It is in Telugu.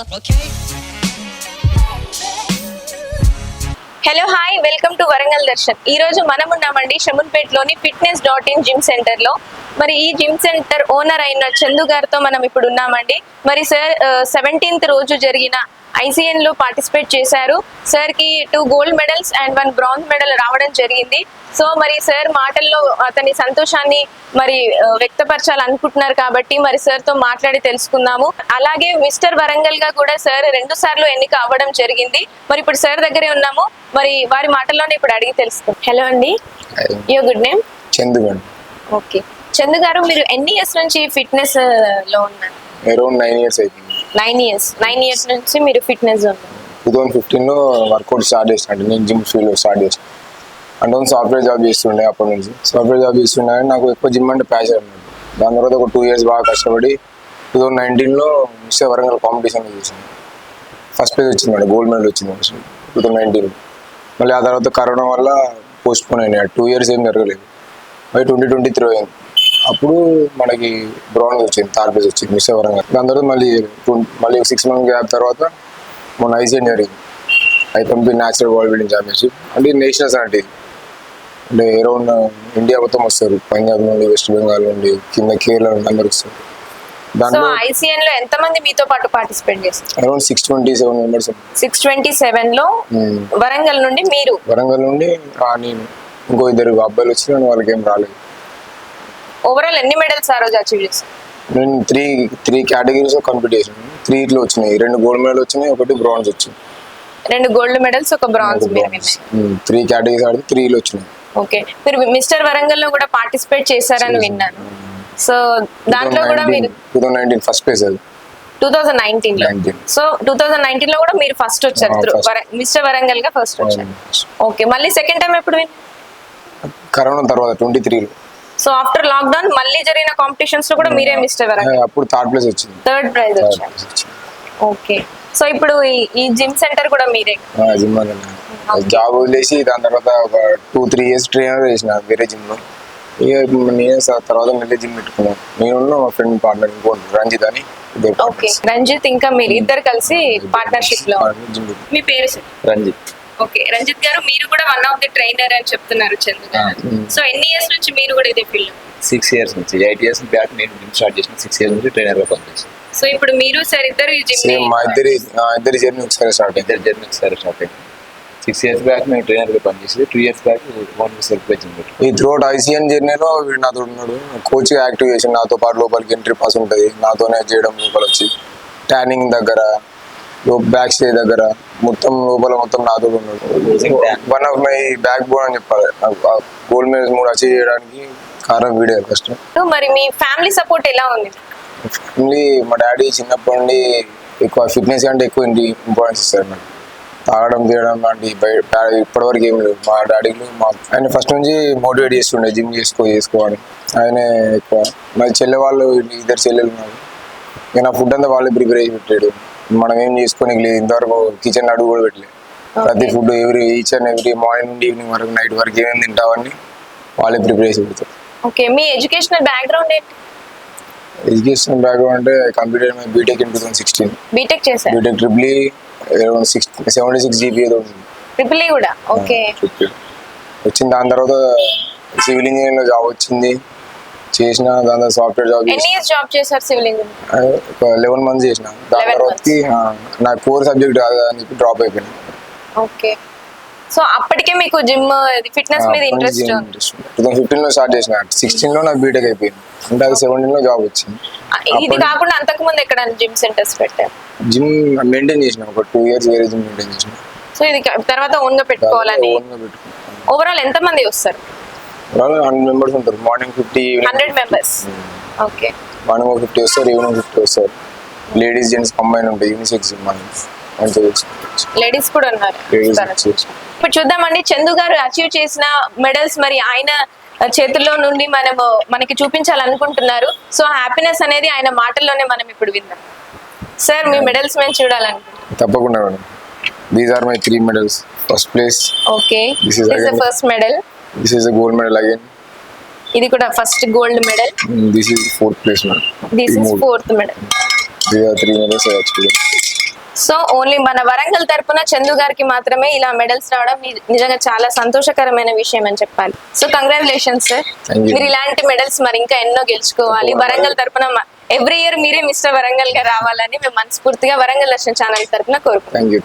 Hello hi welcome to Warangal Darshan ఈ రోజు మనం ఉన్నామండి షమున్పేట్లోని ఫిట్నెస్ డాట్ ఇన్ జిమ్ సెంటర్లో. మరి ఈ జిమ్ సెంటర్ ఓనర్ అయిన చందు గారితో మనం ఇప్పుడు ఉన్నామండి. మరి సార్ సెవెంటీన్త్ uh, రోజు జరిగిన ఐసీఎన్లో పార్టిసిపేట్ చేశారు. సార్కి two gold medals and one bronze medal రావడం జరిగింది. సో మరి సార్ మాటల్లో అతని సంతోషాన్ని మరి వ్యక్తపరచాలనుకుంటున్నారు కాబట్టి మరి సార్తో మాట్లాడి తెలుసుకుందాము. అలాగే మిస్టర్ వరంగల్గా కూడా సార్ రెండు సార్లు ఎన్నిక అవ్వడం జరిగింది. మరి ఇప్పుడు సార్ దగ్గరే ఉన్నాము. మరి వారి మాటల్లోనే ఇప్పుడు అడిగి తెలుసుకుందాం. హలో అండి. యో గుడ్ నేమ్ చందుగడ్ ఓకే చందు గారు మీరు ఎన్ని ఇయర్స్ నుంచి ఫిట్నెస్లో ఉన్నారు? అరౌండ్ నైన్ ఇయర్స్ అయిపోయింది. నైన్ ఇయర్స్ నైన్ ఇయర్స్ నుంచి మీరు ఫిట్నెస్ టూ థౌసండ్ ఫిఫ్టీన్లో వర్కౌట్ స్టార్ట్ చేసిన అంటే నేను జిమ్ ఫీల్డ్ స్టార్ట్ చేసిన. అంటే సాఫ్ట్వేర్ జాబ్ చేస్తుండే అప్పటి నుంచి. సాఫ్ట్వేర్ జాబ్ చేస్తుండే కానీ నాకు ఎక్కువ జిమ్ అంటే ప్యాచర్ అన్నమాట దాని తర్వాత ఒక టూ ఇయర్స్ బాగా కష్టపడి టూ థౌసండ్ నైన్టీన్లో మిస్టర్ వరంగల్ కాంపిటీషన్లో చేసాను ఫస్ట్ ప్రైజ్ వచ్చింది మేడం గోల్డ్ మెడల్ వచ్చింది టూ థౌసండ్ నైన్టీన్ మళ్ళీ ఆ తర్వాత కరోనా వల్ల పోస్ట్ పోన్ అయినాయి టూ ఇయర్స్ ఏం జరగలేదు. మళ్ళీ ట్వంటీ ట్వంటీ త్రీ అయింది. అప్పుడు మనకి బ్రౌన్ వచ్చింది థర్డ్ ప్లేస్ వచ్చింది మిస్ వరంగల్ దాని తర్వాత మళ్ళీ మళ్ళీ సిక్స్ మంత్ గ్యాప్ తర్వాత మొన్న ఐసీఎన్ జరిగింది. ఐపంపి న్యాచురల్ బాడీ బిల్డింగ్ ఛాంపియన్షిప్ అంటే నేషనల్స్ అంటే అంటే అరౌండ్ ఇండియా మొత్తం వస్తారు. పంజాబ్ నుండి వెస్ట్ బెంగాల్ నుండి కింద కేరళ నుండి అందరు వస్తారు. దాంట్లో ఐసీఎన్లో ఎంత మంది మీతో పాటు పార్టిసిపేట్ చేస్తారు? Around six twenty seven members six twenty సెవెన్లో వరంగల్ నుండి మీరు? వరంగల్ నుండి నేను ఇంకో ఇద్దరు అబ్బాయిలు వచ్చి కానీ వాళ్ళకి ఏం రాలేదు. ఓవరాల్ ఎన్ని మెడల్స్ ఆ రోజు అచీవ్ చేస్తారు నేను త్రీ త్రీ కేటగిరీస్ కంప్లీట్ చేసాను త్రీ ఇట్లా వచ్చినాయి. రెండు గోల్డ్ మెడల్ వచ్చినాయి ఒకటి బ్రాంజ్ వచ్చింది. రెండు గోల్డ్ మెడల్స్ ఒక బ్రాంజ్ త్రీ కేటగిరీస్ ఆడితే త్రీలు వచ్చినాయి. ఓకే మీరు మిస్టర్ వరంగల్లో కూడా పార్టిసిపేట్ చేశారని విన్నాను. సో దాంట్లో కూడా మీరు టూ నైన్టీన్ ఫస్ట్ ప్లేస్ అది. టూ థౌజండ్ నైన్టీన్లో. 19. సో టూ థౌజండ్ నైన్టీన్లో కూడా మీరు ఫస్ట్ వచ్చారు. మిస్టర్ వరంగల్గా ఫస్ట్ వచ్చారు. ఓకే మళ్ళీ సెకండ్ టైం ఎప్పుడు కరోనా తర్వాత ట్వంటీ త్రీలో సో ఆఫ్టర్ లాక్డౌన్ మళ్ళీ జరిగిన కాంపిటీషన్స్లో కూడా మీరే మిస్టర్ వరంగల్ అప్పుడు థర్డ్ ప్లేస్ వచ్చింది. థర్డ్ ప్రైజ్ వచ్చింది. ఓకే సో ఇప్పుడు ఈ- జిమ్ సెంటర్ కూడా మీరే? జిమ్ జాబ్ వదిలేసి దాని తర్వాత ఒక టూ త్రీ ఇయర్స్ ట్రైనర్ చేసిన వేరే జిమ్లో. ఇక నేనే తర్వాత మళ్ళీ జిమ్ పెట్టుకున్నాను నేను మా ఫ్రెండ్ పార్ట్నర్ ఇంకో రంజిత్ అని ఓకే రంజిత్ ఇంకా మీరు ఇద్దరు కలిసి పార్ట్నర్షిప్లో మీ పేరు సార్ రంజిత్. ఓకే రంజిత్ గారు మీరు కూడా వన్ ఆఫ్ ది ట్రైనర్ అని చెప్తున్నారు చందు. సో ఎన్ని ఇయర్స్ నుంచి మీరు కూడా ఇదే ఫీల్డ్ సిక్స్ ఇయర్స్ నుంచి. ఎయిట్ ఇయర్స్ బ్యాక్ నేను జిమ్ స్టార్ట్ చేసిన సిక్స్ ఇయర్స్ నుంచి ట్రైనర్గా పనిచేస్తాను సో ఇప్పుడు మీరు సార్ ఇద్దరు జిమ్ మా ఇద్దరి మా ఇద్దరి జర్నీ ఒకసారి స్టార్ట్ అయింది. ఇద్దరు జర్నీ ఒకసారి స్టార్ట్ అయింది. సిక్స్ ఇయర్స్ బ్యాక్ నేను ట్రైనర్గా పనిచేసి two years back one self gym పెట్టాను ఈ త్రూఅవుట్ ఐసీఎన్ జర్నీలో వీడు నాతో ఉన్నాడు. కోచ్ యాక్టివ్ చేసి నాతో పాటు లోపలికి ఎంట్రీ పాస్ ఉంటుంది. నాతోనే చేయడం లోపల వచ్చి. ట్యానింగ్ దగ్గర బ్యాక్ స్టేజ్ దగ్గర మొత్తం లోపల మొత్తం నాతో ఉన్నాడు. One of my backbone అని చెప్పాలి. గోల్డ్ మెడల్స్ మూడు అచీవ్ చేయడానికి కారణం వీడే ఫస్ట్ మరి మీ ఫ్యామిలీ సపోర్ట్ ఎలా ఉంది? ఫ్యామిలీ మా డాడీ చిన్నప్పటి నుండి ఎక్కువ ఫిట్నెస్ అంటే ఎక్కువ ఇంపార్టెన్స్ ఇస్తారు నాకు. తాగడం తీయడం లాంటి ఇప్పటివరకు ఏం లేదు మా డాడీలు మా ఆయన ఫస్ట్ నుంచి మోటివేట్ చేస్తుండే జిమ్ చేసుకో చేసుకో అని. ఆయన ఎక్కువ. మరి చెల్లె వాళ్ళు ఇద్దరు చెల్లెలు ఉన్నారు. ఇక నా ఫుడ్ అంతా వాళ్ళే ప్రిపేర్ చేసి పెట్టాడు. మనం ఏం చేసుకొని లేదు ఇంతవరకు కిచెన్ అడుగు కూడా పెట్టలేదు ప్రతి food every each and every morning నుండి ఈవినింగ్ వరకు నైట్ వరకు ఏమేమి తింటావని వాళ్ళే ప్రిపేర్ చేసి పెడతారు. ఓకే మీ ఎడ్యుకేషనల్ బ్యాక్గ్రౌండ్ ఏంటి? ఎడ్యుకేషన్ బ్యాక్గ్రౌండ్ అంటే computer BTech in two thousand sixteen BTech చేశారు? BTech triple around six seventy six GPA ఉంది. ట్రిపుల్ ఈ కూడా? ఓకే వచ్చిన దాని తర్వాత సివిల్ ఇంజనీరింగ్లో జాబ్ వచ్చింది. చేసిన దాని తర్వాత సాఫ్ట్వేర్ జాబ్ ఎన్ని ఇయర్స్ జాబ్ చేశారు సివిల్ ఇంజనీర్ లెవెన్ మంత్స్ చేసిన. దాని 11 తర్వాతకి ఆ, నా కోర్ సబ్జెక్ట్ కాదు అని చెప్పి డ్రాప్ అయిపోయినా. ఓకే సో అప్పటికే మీకు జిమ్ ఫిట్నెస్ మీద ఇంట్రెస్ట్ టూ థౌసండ్ ఫిఫ్టీన్లో స్టార్ట్ చేసిన. సిక్స్టీన్లో నాకు బీటెక్ అయిపోయింది. అంటే అది సెవెంటీన్లో జాబ్ వచ్చింది. ఇది కాకుండా అంతకు ముందు ఎక్కడ జిమ్ సెంటర్స్ పెట్టారు? జిమ్ మెయింటైన్ చేసిన. ఒక టూ ఇయర్స్ వేరే జిమ్ మెయింటైన్ చేసిన. సో ఇది తర్వాత ఓన్గా పెట్టుకోవాలని. ఓవరాల్ ఎంత మంది వస్తారు? హండ్రెడ్ మెంబర్స్ ఉంటారు. Morning fifty hundred members okay morning fifty వస్తారు ఈవినింగ్ ఫిఫ్టీ వస్తారు లేడీస్ జెంట్స్ కంబైన్ ఉంటాయి. యూనిసెక్స్ మనం లేడీస్ కూడా ఉన్నారు. ఇప్పుడు చూద్దామండి. చందు గారు అచీవ్ చేసిన మెడల్స్ మరి ఆయన చేతుల్లో నుండి మనము మనకి చూపించాలనుకుంటున్నారు. సో హ్యాపీనెస్ అనేది ఆయన మాటల్లోనే మనం ఇప్పుడు విందాం సార్ మీ మెడల్స్ మేము చూడాలనుకుంటున్నాం. తప్పకుండా madam. These are my three medals first place okay this the again- first medal this is the gold medal again ఇది కూడా first gold medal this is fourth place madam this is fourth medal these are three medals so only మన వరంగల్ తరపున చందు గారికి మాత్రమే ఇలా మెడల్స్ రావడం నిజంగా చాలా సంతోషకరమైన విషయం అని చెప్పాలి. So congratulations sir. మీరు ఇలాంటి మెడల్స్ మరి ఇంకా ఎన్నో గెలుచుకోవాలి. వరంగల్ తరపున ఎవ్రీ ఇయర్ మీరే మిస్టర్ వరంగల్గా రావాలని మేము మనస్ఫూర్తిగా వరంగల్ దర్శన్ ఛానల్ తరపున యూ